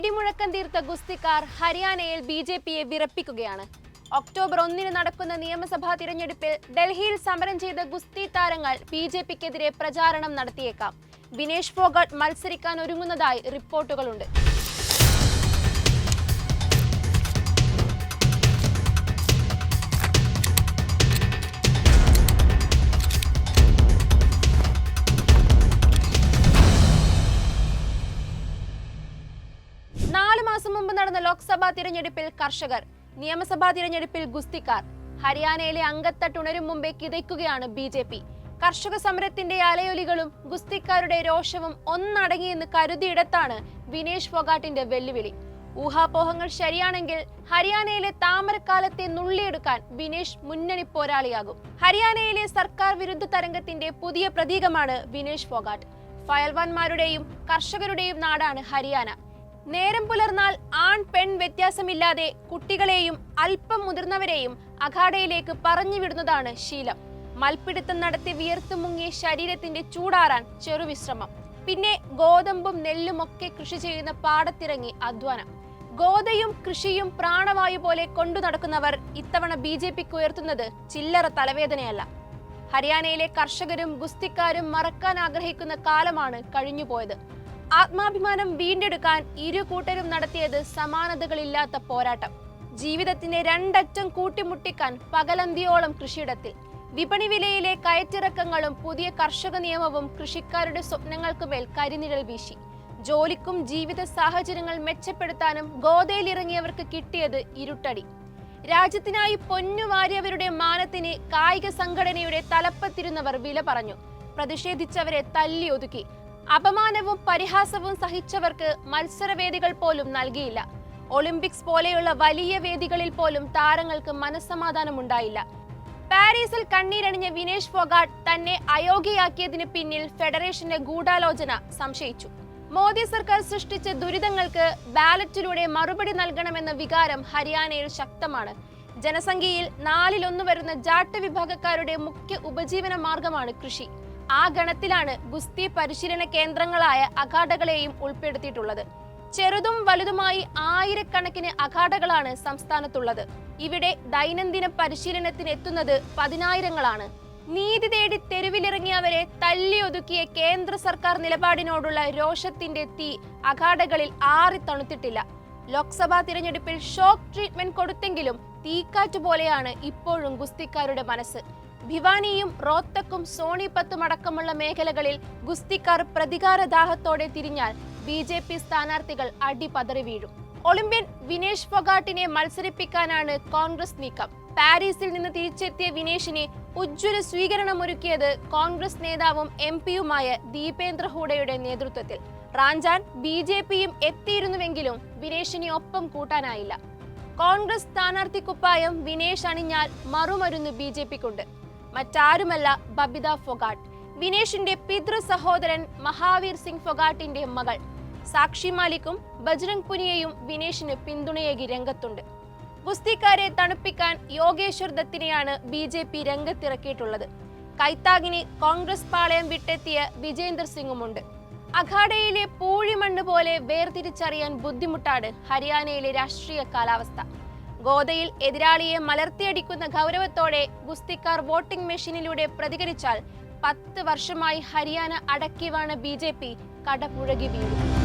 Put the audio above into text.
ഇടിമുഴക്കം തീർത്ത ഗുസ്തിക്കാർ ഹരിയാനയിൽ B J പിയെ വിറപ്പിക്കുകയാണ്. ഒക്ടോബർ ഒന്നിന് നടക്കുന്ന നിയമസഭാ തിരഞ്ഞെടുപ്പിൽ ഡൽഹിയിൽ സമരം ചെയ്ത ഗുസ്തി താരങ്ങൾ ബി ജെ പിക്കെതിരെ പ്രചാരണം നടത്തിയേക്കാം. വിനേഷ് ഫോഗട്ട് മത്സരിക്കാൻ ഒരുങ്ങുന്നതായി റിപ്പോർട്ടുകളുണ്ട്. മാസം മുമ്പ് നടന്ന ലോക്സഭാ തിരഞ്ഞെടുപ്പിൽ കർഷകർ നിയമസഭാ തിരഞ്ഞെടുപ്പിൽ ഗുസ്തിക്കാർ. ഹരിയാനയിലെ അംഗത്തട്ടുണരും മുമ്പേ കിതയ്ക്കുകയാണ് ബി ജെ പി. കർഷക സമരത്തിന്റെ അലയൊലികളും ഗുസ്തിക്കാരുടെ രോഷവും ഒന്നടങ്ങിയെന്ന് കരുതിയിടത്താണ് വിനേഷ് ഫൊഗാട്ടിന്റെ വെല്ലുവിളി. ഊഹാപോഹങ്ങൾ ശരിയാണെങ്കിൽ ഹരിയാനയിലെ താമരക്കാലത്തെ നുള്ളിയെടുക്കാൻ വിനേഷ് മുന്നണി പോരാളിയാകും. ഹരിയാനയിലെ സർക്കാർ വിരുദ്ധ തരംഗത്തിന്റെ പുതിയ പ്രതീകമാണ് വിനേഷ് ഫൊഗാട്ട്. ഫയൽവാൻമാരുടെയും കർഷകരുടെയും നാടാണ് ഹരിയാന. നേരം പുലർന്നാൽ ആൺ പെൺ വ്യത്യാസമില്ലാതെ കുട്ടികളെയും അല്പം മുതിർന്നവരെയും അഖാഡയിലേക്ക് പറഞ്ഞു വിടുന്നതാണ് ശീലം. മൽപ്പിടുത്തം നടത്തി വിയർത്തു മുങ്ങിയ ശരീരത്തിന്റെ ചൂടാറാൻ ചെറുവിശ്രമം പിന്നെ ഗോതമ്പും നെല്ലും ഒക്കെ കൃഷി ചെയ്യുന്ന പാടത്തിറങ്ങി അധ്വാനം. ഗോതയും കൃഷിയും പ്രാണവായു പോലെ കൊണ്ടു നടക്കുന്നവർ ഇത്തവണ ബി ജെ പിക്ക് ഉയർത്തുന്നത് ചില്ലറ തലവേദനയല്ല. ഹരിയാനയിലെ കർഷകരും ഗുസ്തിക്കാരും മറക്കാൻ ആഗ്രഹിക്കുന്ന കാലമാണ് കഴിഞ്ഞുപോയത്. ആത്മാഭിമാനം വീണ്ടെടുക്കാൻ ഇരു കൂട്ടരും നടത്തിയത് സമാനതകളില്ലാത്ത പോരാട്ടം. ജീവിതത്തിന്റെ രണ്ടറ്റം കൂട്ടിമുട്ടിക്കാൻ പകലന്തിയോളം കൃഷിയിടത്തിൽ. വിപണി വിലയിലെ കയറ്റിറക്കങ്ങളും പുതിയ കർഷക നിയമവും കൃഷിക്കാരുടെ സ്വപ്നങ്ങൾക്ക് മേൽ കരിനിഴൽ വീശി. ജോലിക്കും ജീവിത സാഹചര്യങ്ങൾ മെച്ചപ്പെടുത്താനും ഗോതയിലിറങ്ങിയവർക്ക് കിട്ടിയത് ഇരുട്ടടി. രാജ്യത്തിനായി പൊന്നു വാരിയവരുടെ മാനത്തിന് കായിക സംഘടനയുടെ തലപ്പത്തിരുന്നവർ വില പറഞ്ഞു. പ്രതിഷേധിച്ചവരെ തല്ലി ഒതുക്കി. അപമാനവും പരിഹാസവും സഹിച്ചവർക്ക് മത്സരവേദികൾ പോലും നൽകിയില്ല. ഒളിമ്പിക്സ് പോലെയുള്ള വലിയ വേദികളിൽ പോലും താരങ്ങൾക്ക് മനസ്സമാധാനമുണ്ടായില്ല. പാരീസിൽ കണ്ണീരണിഞ്ഞ വിനേഷ് ഫോഗാട്ട് തന്നെ അയോഗ്യയാക്കിയതിന് പിന്നിൽ ഫെഡറേഷന്റെ ഗൂഢാലോചന സംശയിച്ചു. മോദി സർക്കാർ സൃഷ്ടിച്ച ദുരിതങ്ങൾക്ക് ബാലറ്റിലൂടെ മറുപടി നൽകണമെന്ന വികാരം ഹരിയാനയിൽ ശക്തമാണ്. ജനസംഖ്യയിൽ നാലിലൊന്നു വരുന്ന ജാട്ട് വിഭാഗക്കാരുടെ മുഖ്യ ഉപജീവന മാർഗമാണ് കൃഷി. ആ ഗണത്തിലാണ് ഗുസ്തി പരിശീലന കേന്ദ്രങ്ങളായ അഖാഡകളെയും ഉൾപ്പെടുത്തിയിട്ടുള്ളത്. ചെറുതും വലുതുമായി ആയിരക്കണക്കിന് അഖാഡകളാണ് സംസ്ഥാനത്തുള്ളത്. ഇവിടെ ദൈനംദിന പരിശീലനത്തിന് എത്തുന്നത് പതിനായിരങ്ങളാണ്. നീതി തേടി തെരുവിലിറങ്ങിയവരെ തല്ലിയൊതുക്കിയ കേന്ദ്ര സർക്കാർ നിലപാടിനോടുള്ള രോഷത്തിന്റെ തീ അഖാഡകളിൽ ആറി തണുത്തിട്ടില്ല. ലോക്സഭാ തിരഞ്ഞെടുപ്പിൽ ഷോക്ക് ട്രീറ്റ്മെന്റ് കൊടുത്തെങ്കിലും തീക്കാറ്റ് പോലെയാണ് ഇപ്പോഴും ഗുസ്തിക്കാരുടെ മനസ്സ്. ഭിവാനിയും റോത്തക്കും സോണിപ്പത്തും അടക്കമുള്ള മേഖലകളിൽ ഗുസ്തിക്കാർ പ്രതികാര ദാഹത്തോടെ തിരിഞ്ഞാൽ ബി ജെ പി സ്ഥാനാർത്ഥികൾ അടിപതറി വീഴും. ഒളിമ്പ്യൻ വിനേഷ് ഫൊഗാട്ടിനെ മത്സരിപ്പിക്കാനാണ് കോൺഗ്രസ് നീക്കം. പാരീസിൽ നിന്ന് തിരിച്ചെത്തിയ വിനേഷിനെ ഉജ്ജ്വല സ്വീകരണമൊരുക്കിയത് കോൺഗ്രസ് നേതാവും എം പിയുമായ ദീപേന്ദ്ര ഹൂഡയുടെ നേതൃത്വത്തിൽ. റാഞ്ചാൻ ബി ജെ പിയും എത്തിയിരുന്നുവെങ്കിലും വിനേഷിനെ ഒപ്പം കൂട്ടാനായില്ല. കോൺഗ്രസ് സ്ഥാനാർത്ഥി കുപ്പായം വിനേഷ് അണിഞ്ഞാൽ മറുമരുന്ന് ബി ജെ പിക്കുണ്ട്. മറ്റാരുമല്ല ബബിത ഫൊഗാട്ട്. വിനേഷിന്റെ പിതൃ സഹോദരൻ മഹാവീർ സിംഗ് ഫൊഗാട്ടിന്റെ മകൾ. സാക്ഷി മാലിക്കും ബജ്രംഗ് പുനിയയും വിനേഷിന് പിന്തുണയേകി രംഗത്തുണ്ട്. ഗുസ്തിക്കാരെ തണുപ്പിക്കാൻ യോഗേശ്വർ ദത്തിനെയാണ് ബി ജെ പി രംഗത്തിറക്കിയിട്ടുള്ളത്. കൈത്താഗിനി കോൺഗ്രസ് പാളയം വിട്ടെത്തിയ വിജേന്ദർ സിംഗുമുണ്ട്. അഖാഡയിലെ പൂഴിമണ്ണ് പോലെ വേർതിരിച്ചറിയാൻ ബുദ്ധിമുട്ടാണ് ഹരിയാനയിലെ രാഷ്ട്രീയ കാലാവസ്ഥ. ഗോദയിൽ എതിരാളിയെ മലർത്തിയടിക്കുന്ന ഗൗരവത്തോടെ ഗുസ്തിക്കാർ വോട്ടിംഗ് മെഷീനിലൂടെ പ്രതികരിച്ചാൽ പത്ത് വർഷമായി ഹരിയാന അടക്കിവാണ് ബി ജെ പി. കടപുഴകി വീഴും